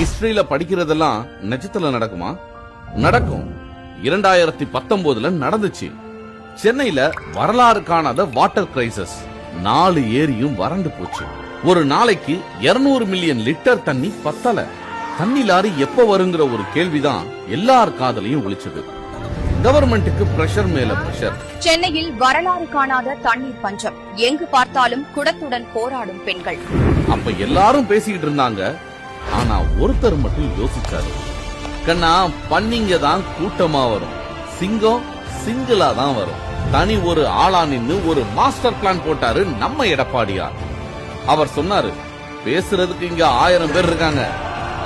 ஹிஸ்டரியில படிக்கிறதெல்லாம் நிஜத்துல நடக்குமா? நடக்கும். இரண்டாயிரத்தி பத்தொன்பதுல நடந்துச்சு. சென்னையில வரலாறு காணாத வாட்டர் கிரைசஸ் நாலு ஏரியும் வறண்டு போச்சு. ஒரு நாளைக்கு 200 மில்லியன் லிட்டர் தண்ணி பத்தல. தண்ணி லாரி எப்ப வருங்கிற ஒரு கேள்விதான் எல்லார் காதலையும் ஒழிச்சது. கவர்மெண்ட்டுக்கு பிரஷர் மேல பிரஷர் சென்னையில் வரலாறு காணாத தண்ணீர் பஞ்சம். எங்கு பார்த்தாலும் குடத்துடன் போராடும் பெண்கள். அப்ப எல்லாரும் பேசிக்கிட்டு இருந்தாங்க ஆனா ஒருத்தர் மட்டும் யோசிச்சாரு. கண்ணா பன்னிங்க தான் கூட்டமா வரும். சிங்கம் சிங்கிளா தான் வரும். தனி ஒரு ஆளா நின்னு ஒரு மாஸ்டர் பிளான் போட்டாரு நம்ம எடப்பாடியார் அவர் சொன்னாரு பேசுறதுக்கு இங்க ஆயிரம் பேர் இருக்காங்க.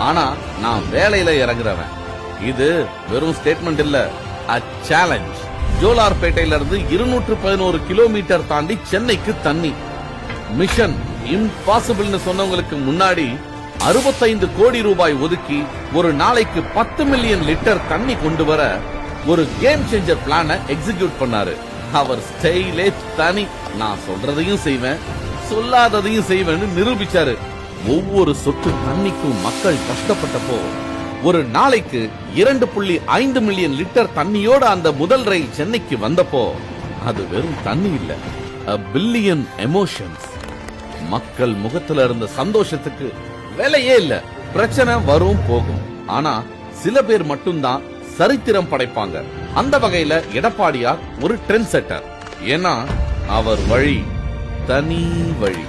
ஆனா நான் வேலையில இறங்குறவன். இது வெறும் ஸ்டேட்மெண்ட் இல்ல அ சேலஞ்ச் ஜோலார்பேட்டையில இருந்து இருநூற்று பதினோரு கிலோமீட்டர் தாண்டி சென்னைக்கு தண்ணி. மிஷன் இம்பாசிபிள்னு சொன்னவங்களுக்கு முன்னாடி அறுபத்தைந்து கோடி ரூபாய் ஒதுக்கி ஒரு நாளைக்கு பத்து மில்லியன் லிட்டர் தண்ணி கொண்டு வர ஒரு கேம் சேஞ்சர் பிளான எக்ஸிக்யூட் பண்ணாரு. அவர் ஸ்டைலே தனி. நான் சொல்றதையும் செய்வேன் சொல்லாததையும் செய்வேன்னு நிரூபிச்சாரு. ஒவ்வொரு சொட்டு தண்ணிக்கும் மக்கள் கஷ்டப்பட்டப்போ ஒரு நாளைக்கு இரண்டு புள்ளி ஐந்து மில்லியன் லிட்டர் தண்ணியோட அந்த முதல் ரயில் சென்னைக்கு வந்தப்போ அது வெறும் தண்ணி இல்ல பில்லியன் எமோஷன்ஸ் மக்கள் முகத்துல இருந்த சந்தோஷத்துக்கு வேலையே இல்ல. பிரச்சனை வரும் போகும். ஆனா சில பேர் மட்டும்தான் சரித்திரம் படைப்பாங்க. அந்த வகையில எடப்பாடியார் ஒரு ட்ரெண்ட் செட்டர் ஏன்னா அவர் வழி தனி வழி.